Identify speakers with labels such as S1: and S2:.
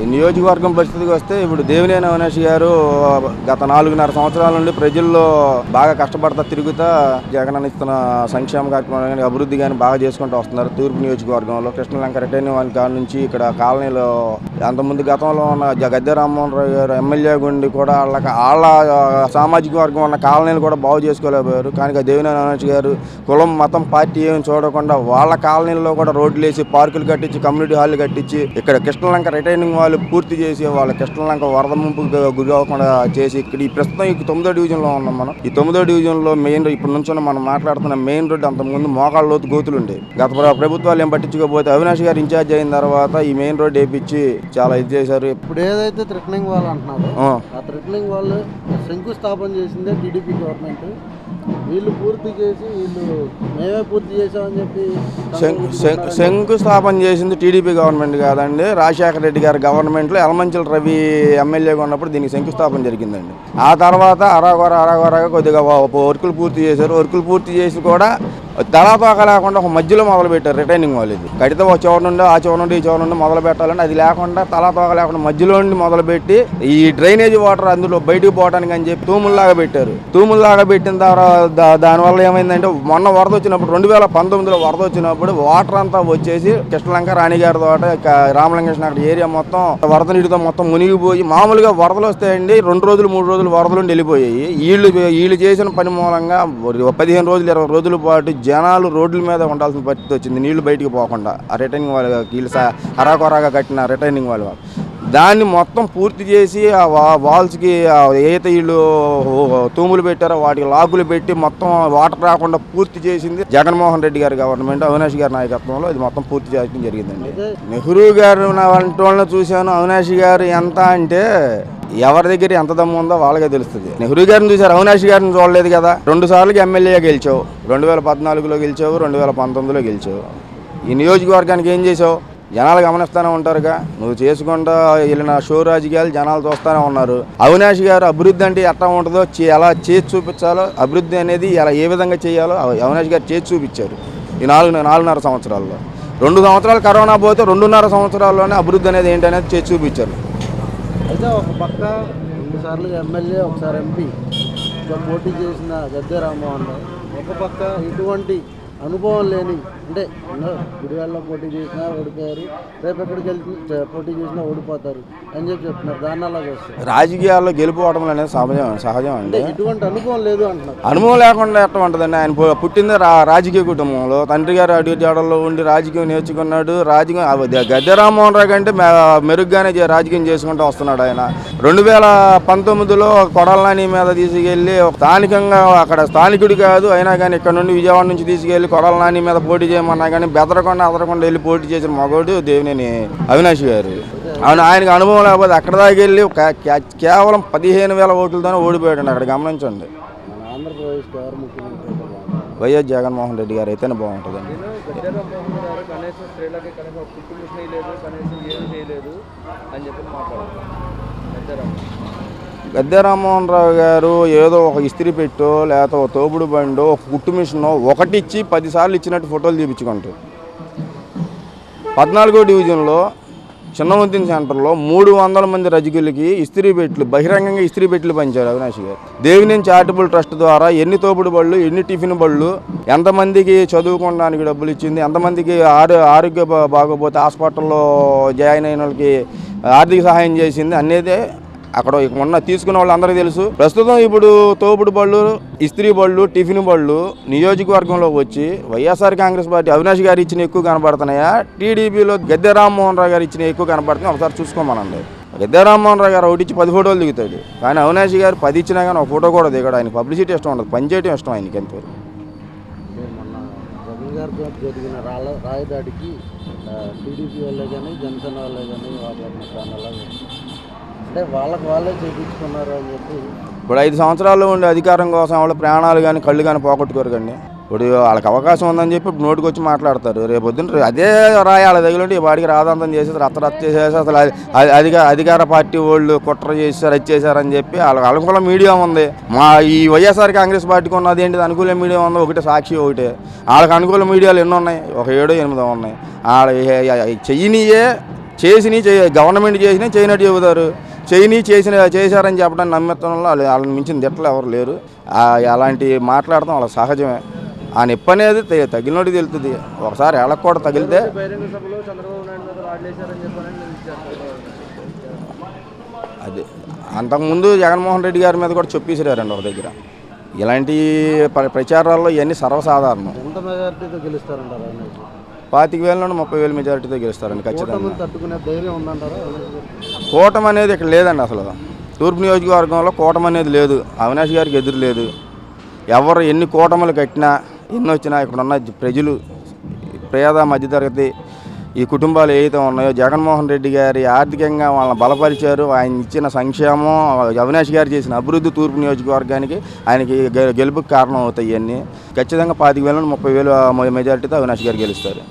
S1: ఈ నియోజకవర్గం పరిస్థితికి వస్తే ఇప్పుడు దేవినేని అవినాష్ గారు గత నాలుగున్నర సంవత్సరాల నుండి ప్రజల్లో బాగా కష్టపడతా తిరుగుతా జగన్ ఇస్తున్న సంక్షేమ కార్యక్రమాలు కానీ అభివృద్ధి కానీ బాగా చేసుకుంటూ వస్తున్నారు. తూర్పు నియోజకవర్గంలో కృష్ణలంక రిటైన్ వాళ్ళ కాడ నుంచి ఇక్కడ కాలనీలో అంతకుముందు గతంలో ఉన్న గద్దె రామ్మోహన్ రావు గారు ఎమ్మెల్యే గుండి కూడా వాళ్ళకి వాళ్ళ సామాజిక వర్గం ఉన్న కాలనీలు కూడా బాగు చేసుకోలేకపోయారు. కానీ దేవినేని అవినాష్ గారు కులం మతం పార్టీ ఏమి చూడకుండా వాళ్ళ కాలనీల్లో కూడా రోడ్లు వేసి పార్కులు కట్టించి కమ్యూనిటీ హాల్ కట్టించి ఇక్కడ కృష్ణలంక రిటైనింగ్ వాళ్ళు పూర్తి చేసి వాళ్ళ కృష్ణలంక వరద ముంపుకు గురి అవ్వకుండా చేసి ఇక్కడ ఈ ప్రస్తుతం ఈ తొమ్మిదో డివిజన్లో ఉన్నాం మనం. ఈ తొమ్మిదో డివిజన్లో మెయిన్ రోడ్ ఇప్పుడు నుంచి మనం మాట్లాడుతున్న మెయిన్ రోడ్ అంతకుముందు మోకాళ్ళ లోతు గోతులు ఉండే గత ప్ర- ప్రభుత్వాలు ఏం పట్టించుకోకపోతే అవినాష్ గారు ఇన్ఛార్జ్ అయిన తర్వాత ఈ మెయిన్ రోడ్ వేపించి చాలా ఇది చేశారు.
S2: ఇప్పుడు ఏదైతే థ్రెటనింగ్ వాళ్ళు అంటున్నారో
S1: ఆ.
S2: ఆ థ్రెటనింగ్ వాళ్ళు శంకుస్థాపన చేసిందే టీడీపీ గవర్నమెంట్. వీళ్ళు పూర్తి చేసి వీళ్ళు మేమే పూర్తి చేసామని చెప్పి
S1: శంకుస్థాపన చేసింది టీడీపీ గవర్నమెంట్ కాదండి రాజశేఖర రెడ్డి గారి గవర్నమెంట్లో ఎలమంచల రవి ఎమ్మెల్యేగా ఉన్నప్పుడు దీనికి శంకుస్థాపన జరిగిందండి ఆ తర్వాత అరాగొర అరాగొరగా కొద్దిగా వర్కులు పూర్తి చేశారు వర్కులు పూర్తి చేసి కూడా తలాపాక లేకుండా ఒక మధ్యలో మొదలు పెట్టారు రిటైనింగ్ వాళ్ళు ఇది కడితే ఒక చివరి నుండి ఆ చివరి నుండి ఈ చివరి నుండి మొదలు పెట్టాలంటే అది లేకుండా తలాపాక లేకుండా మధ్యలో నుండి మొదలు పెట్టి ఈ డ్రైనేజ్ వాటర్ అందులో బయటకు పోవడానికి అని చెప్పి తూముల్లాగా పెట్టారు. తూముల్లాగా పెట్టిన తర్వాత దా- దానివల్ల ఏమైందంటే మొన్న వరద వచ్చినప్పుడు రెండు వేల పంతొమ్మిదిలో వరద వచ్చినప్పుడు వాటర్ అంతా వచ్చేసి కృష్ణలంక రాణిగారి తోట ఇక రామలింగేశ్వర ఏరియా మొత్తం వరద నీటితో మొత్తం మునిగిపోయి మామూలుగా వరదలు వస్తాయండి రెండు రోజులు మూడు రోజులు వరదలు వెళ్ళిపోయాయి. వీళ్ళు వీళ్ళు చేసిన పని మూలంగా ఒక పదిహేను రోజులు ఇరవై రోజుల పాటు జనాలు రోడ్ల మీద ఉండాల్సిన పరిస్థితి వచ్చింది. నీళ్ళు బయటికి పోకుండా ఆ రిటైనింగ్ వాళ్ళు వీళ్ళు హరాకొరాగా కట్టిన రిటైనింగ్ వాళ్ళు దాన్ని మొత్తం పూర్తి చేసి ఆ వా- వాల్స్కి ఆ ఏదైతే వీళ్ళు తూములు పెట్టారో వాటికి లాకులు పెట్టి మొత్తం వాటర్ రాకుండా పూర్తి చేసింది జగన్మోహన్ రెడ్డి గారి గవర్నమెంట్ అవినాష్ గారి నాయకత్వంలో ఇది మొత్తం పూర్తి చేయడం జరిగిందండి. నెహ్రూ గారు నా వంటి వాళ్ళని చూశాను. అవినాష్ గారు ఎంత అంటే ఎవరి దగ్గర ఎంత దమ్ము ఉందో వాళ్ళకే తెలుస్తుంది. నెహ్రూ గారిని చూశారు అవినాష్ గారిని చూడలేదు కదా? రెండు సార్లు ఎమ్మెల్యే గెలిచావు. రెండు వేల పద్నాలుగులో గెలిచావు రెండు వేల పంతొమ్మిదిలో గెలిచావు. ఈ నియోజకవర్గానికి ఏం చేసావు జనాలు గమనిస్తూనే ఉంటారుగా. నువ్వు చేసుకుంటా వెళ్ళిన షో రాజకీయాలు జనాలు చూస్తూనే ఉన్నారు. అవినాష్ గారు అభివృద్ధి అంటే ఎట్లా ఉంటుందో ఎలా చేసి చూపించాలో అభివృద్ధి అనేది ఎలా ఏ విధంగా చేయాలో అవినాష్ గారు చేసి చూపించారు. ఈ నాలుగు నాలుగున్నర సంవత్సరాల్లో. రెండు సంవత్సరాలు కరోనా పోతే రెండున్నర సంవత్సరాల్లోనే అభివృద్ధి అనేది ఏంటనేది చేసి చూపించారు.
S2: అయితే ఒక పక్క రెండు సార్లు ఎమ్మెల్యే ఒకసారి ఎంపీ. ఇంకా పోటీ చేసిన గద్దె రామ్మోహన్ రావు. ఒక పక్క ఇటువంటి అనుభవం లేని అంటే గుడివాడలో పోటీ చేసినా ఓడిపోయారు రేపు ఎక్కడికి వెళ్తే పోటీ చేసినా ఓడిపోతారు అని చెప్పి చెప్తున్నారు దాన్ని అలా చూస్తారు
S1: రాజకీయాల్లో గెలుపుకోవడం అనేది సహజం సహజం అండి.
S2: అంటే ఇటువంటి అనుభవం లేదు అంటున్నారు.
S1: అనుభవం లేకుండా ఎట్లా ఉంటుందండి ఆయన పుట్టింది రాజకీయ కుటుంబంలో. తండ్రి గారు అడుగు జాడల్లో ఉండి రాజకీయం నేర్చుకున్నాడు రాజకీయం గద్దె రామ్మోహన్ రావు కంటే మెరుగ్గానే రాజకీయం చేసుకుంటూ వస్తున్నాడు ఆయన. రెండు వేల పంతొమ్మిదిలో కొడలనాని మీద తీసుకెళ్ళి స్థానికంగా అక్కడ స్థానికుడు కాదు అయినా కానీ ఇక్కడ నుండి విజయవాడ నుంచి తీసుకెళ్ళి కొడలనాని మీద పోటీ చేయమన్నా కానీ బెదరకుండా అదరకుండా వెళ్ళి పోటీ చేసిన మగోడు దేవినేని అవినాష్ గారు. అవును ఆయనకు అనుభవం లేకపోతే అక్కడ దాకా వెళ్ళి కేవలం పదిహేను వేల ఓట్లతోనే ఓడిపోయాడు అక్కడ గమనించండి? వైఎస్ జగన్మోహన్ రెడ్డి గారు అయితేనే బాగుంటుందండి.
S3: కనీసం స్త్రీలకి కనీసం కనీసం చేయలేదు అని చెప్పి
S1: గద్దె రామ్మోహన్ రావు గారు ఏదో ఒక ఇస్త్రీ పెట్టో లేకపోతే ఒక తోపుడు బండో ఒక కుట్టు మిషనో ఒకటిచ్చి పదిసార్లు ఇచ్చినట్టు ఫోటోలు తీపించుకుంటారు పద్నాలుగో డివిజన్లో చిన్నవంతిన సెంటర్లో మూడు వందల మంది రజకులకి ఇస్త్రీ పెట్లు బహిరంగంగా ఇస్త్రీ పెట్లు పంచారు అవినాష్ గారు. దేవినేని చారిటబుల్ ట్రస్ట్ ద్వారా ఎన్ని తోపుడు బళ్ళు ఎన్ని టిఫిన్ బళ్ళు ఎంతమందికి చదువుకోవడానికి డబ్బులు ఇచ్చింది ఎంతమందికి ఆరో ఆరోగ్య బాగోపోతే హాస్పిటల్లో జాయిన్ అయిన వాళ్ళకి ఆర్థిక సహాయం చేసింది అనేది అక్కడ ఇక మొన్న తీసుకున్న వాళ్ళందరికీ తెలుసు. ప్రస్తుతం ఇప్పుడు తోపుడు బళ్ళు ఇస్త్రీ బళ్ళు టిఫిన్ బళ్ళు నియోజకవర్గంలో వచ్చి వైఎస్ఆర్ కాంగ్రెస్ పార్టీ అవినాష్ గారు ఇచ్చిన ఎక్కువ కనబడుతున్నాయా? టీడీపీలో గద్దె రామ్మోహన్ రావు గారు ఇచ్చిన ఎక్కువ కనబడుతున్నాయి? ఒకసారి చూసుకోమనండి. గద్దె రామ్మోహన్ రావు గారు ఒకటి ఇచ్చి పది ఫోటోలు దిగుతాడు. కానీ అవినాష్ గారు పది ఇచ్చినా కానీ ఒక ఫోటో కూడా దిగాడు. ఆయన పబ్లిసిటీ ఇష్టం ఉండదు. పనిచేయడం ఇష్టం ఆయనకి అంతే.
S2: జరిగిన రాళ్ళ రాయదాడికి టీడీపీ వాళ్ళే కానీ జనసేన వాళ్ళే కానీ వాళ్ళ అంటే వాళ్ళకి వాళ్ళే చేయించుకున్నారు అని చెప్పి
S1: ఇప్పుడు ఐదు సంవత్సరాలు ఉండే అధికారం కోసం వాళ్ళ ప్రాణాలు కానీ కళ్ళు కానీ పోగొట్టుకోరు కండి. ఇప్పుడు వాళ్ళకి అవకాశం ఉందని చెప్పి ఇప్పుడు నోటికి వచ్చి మాట్లాడతారు. రేపు పొద్దున్న అదే రాయి వాళ్ళ దగ్గర ఉండి వాడికి రాదంతం చేసేసి రచ్చ చేసేసి అసలు అధిక అధికార పార్టీ వాళ్ళు కుట్ర చేశారు అది చేశారని చెప్పి వాళ్ళకి అనుకూల మీడియా ఉంది. మా ఈ వైఎస్ఆర్ కాంగ్రెస్ పార్టీకి ఉన్నది ఏంటిది? అనుకూల మీడియా ఉంది? ఒకటి సాక్షి ఒకటే. వాళ్ళకి అనుకూల మీడియాలు ఎన్ని ఉన్నాయి? ఒక ఏడో ఎనిమిదో ఉన్నాయి. వాళ్ళ చెయ్యనియే చేసినవి గవర్నమెంట్ చేసినవి చేయనట్టు చెబుతారు. చేయని చేసిన చేశారని చెప్పడానికి నమ్మెత్తంలో వాళ్ళు వాళ్ళని మించిన తిట్టలు ఎవరు లేరు. అలాంటి మాట్లాడటం వాళ్ళ సహజమే. ఆ నొప్పి అనేది తగిలినోడి తగిలినోడికి తెలుస్తుంది ఒకసారి ఎళ్ళకు కూడా తగిలితే అది అంతకుముందు జగన్మోహన్ రెడ్డి గారి మీద కూడా చెప్పేసారండి ఒక దగ్గర. ఇలాంటి ప్ర- ప్రచారాల్లో ఇవన్నీ సర్వసాధారణం.
S2: ఎంత
S1: పాతిక వేల నుండి ముప్పై వేల మెజారిటీతో గెలుస్తారండి ఖచ్చితంగా? కూటమి అనేది ఇక్కడ లేదండి అసలు. తూర్పు నియోజకవర్గంలో కూటమి అనేది లేదు. అవినాష్ గారికి ఎదురు లేదు. ఎవరు ఎన్ని కూటములు కట్టినా ఎన్ని వచ్చినా ఇక్కడ ఉన్న ప్రజలు పేద మధ్యతరగతి ఈ కుటుంబాలు ఏవైతే ఉన్నాయో జగన్మోహన్ రెడ్డి గారి ఆర్థికంగా వాళ్ళని బలపరిచారు. ఆయన ఇచ్చిన సంక్షేమం అవినాష్ గారు చేసిన అభివృద్ధి తూర్పు నియోజకవర్గానికి ఆయనకి గెలుపుకి కారణం అవుతాయి ఇవన్నీ ఖచ్చితంగా పాతిక వేల నుండి ముప్పై వేలు మెజారిటీతో అవినాష్ గారు గెలుస్తారు.